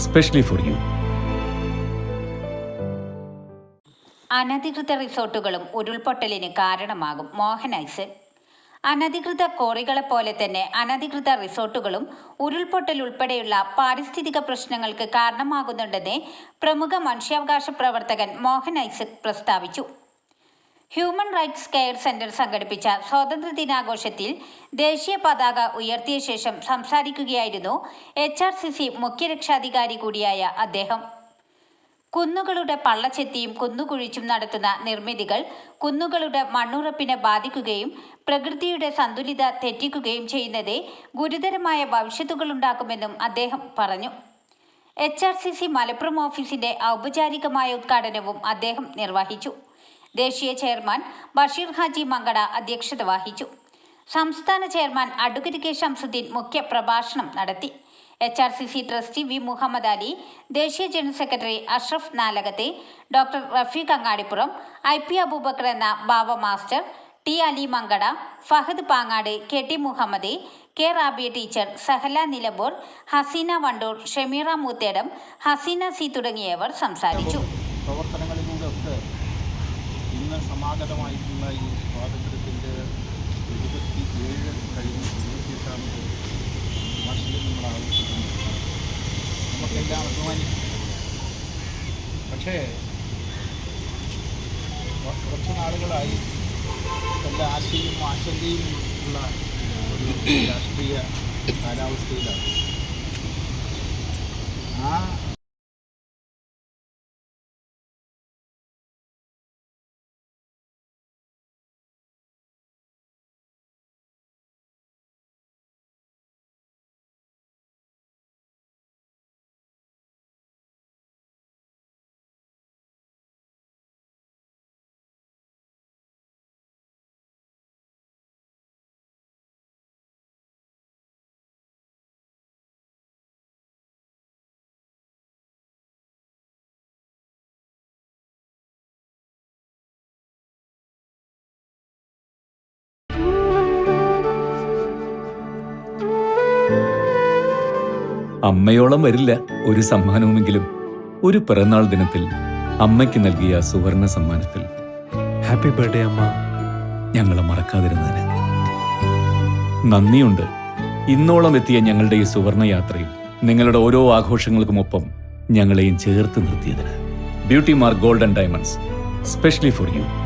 specially for you അനധികൃത റിസോർട്ടുകളും ഉരുൾപൊട്ടലിന് കാരണമാകും മോഹൻ ഐസൻ അനധികൃത കോറികളെ പോലെ തന്നെ അനധികൃത റിസോർട്ടുകളും ഉരുൾപൊട്ടൽ ഉൾപ്പെടെയുള്ള പാരിസ്ഥിതിക പ്രശ്നങ്ങൾക്ക് കാരണമാകുന്നുണ്ടെന്ന് പ്രമുഖ മനുഷ്യാവകാശ പ്രവർത്തകൻ മോഹൻ ഐസക് പ്രസ്താവിച്ചു. ഹ്യൂമൻ റൈറ്റ്സ് കെയർ സെന്റർ സംഘടിപ്പിച്ച സ്വാതന്ത്ര്യ ദിനാഘോഷത്തിൽ ദേശീയ പതാക ഉയർത്തിയ ശേഷം സംസാരിക്കുകയായിരുന്നു എച്ച് ആർ സി സി മുഖ്യരക്ഷാധികാരി കൂടിയായ അദ്ദേഹം. കുന്നുകളുടെ പള്ളച്ചെത്തിയും കുന്നുകുഴിച്ചും നടത്തുന്ന നിർമ്മിതികൾ കുന്നുകളുടെ മണ്ണുറപ്പിനെ ബാധിക്കുകയും പ്രകൃതിയുടെ സന്തുലിത തെറ്റിക്കുകയും ചെയ്യുന്നതേ ഗുരുതരമായ ഭവിഷ്യത്തുകളുണ്ടാക്കുമെന്നും അദ്ദേഹം പറഞ്ഞു. H R C C Malappuram ഓഫീസിന്റെ ഔപചാരികമായ ഉദ്ഘാടനവും അദ്ദേഹം നിർവഹിച്ചു. ദേശീയ ചെയർമാൻ ബഷീർ ഹാജി മങ്കട അധ്യക്ഷത വഹിച്ചു. സംസ്ഥാന ചെയർമാൻ അഡ്വക്കേറ്റ് കെ ഷംസുദ്ദീൻ മുഖ്യ പ്രഭാഷണം നടത്തി. H R C C trustee V Muhammad Ali ദേശീയ general secretary Ashraf നാലകത്തെ doctor Rafeeq Angadippuram I P Abubakar എന്ന Baba master T Ali Mankada Fahad Pangad K T Muhammad K Rabiya teacher Sahala Nilambur Haseena Wandoor Shameera Moothedam Haseena C തുടങ്ങിയവർ സംസാരിച്ചു. പ്രവർത്തനങ്ങളിലൂടെ ഇന്ന് സമാഗതമായിട്ടുള്ള ഈ സ്വാതന്ത്ര്യത്തിന്റെ എഴുപത്തി ഏഴ് കഴിഞ്ഞ് എഴുപത്തിയെട്ടാമത് വാർഷികം നമ്മൾ ആഘോഷിക്കുന്നു നമുക്കെല്ലാം അഭിമാനിക്കും. പക്ഷേ കുറച്ച് നാളുകളായി എല്ലാ ആശയും ആശങ്കയും ഉള്ള ഒരു രാഷ്ട്രീയ കാലാവസ്ഥയിലാണ്. ആ അമ്മയോളം വരില്ല ഒരു സമ്മാനവുമെങ്കിലും. ഒരു പിറന്നാൾ ദിനത്തിൽ അമ്മയ്ക്ക് നൽകിയ സുവർണ സമ്മാനത്തിൽ. ഹാപ്പി ബർത്ത്ഡേ അമ്മ. ഞങ്ങളെ മറക്കാതിരുന്നതിന്. നന്ദിയുണ്ട്. ഇന്നോളം എത്തിയ ഞങ്ങളുടെ ഈ സുവർണ യാത്രയിൽ നിങ്ങളുടെ ഓരോ ആഘോഷങ്ങൾക്കുമൊപ്പം ഞങ്ങളെയും ചേർത്ത് നിർത്തിയതിന്. Beauty mark golden diamonds specially for you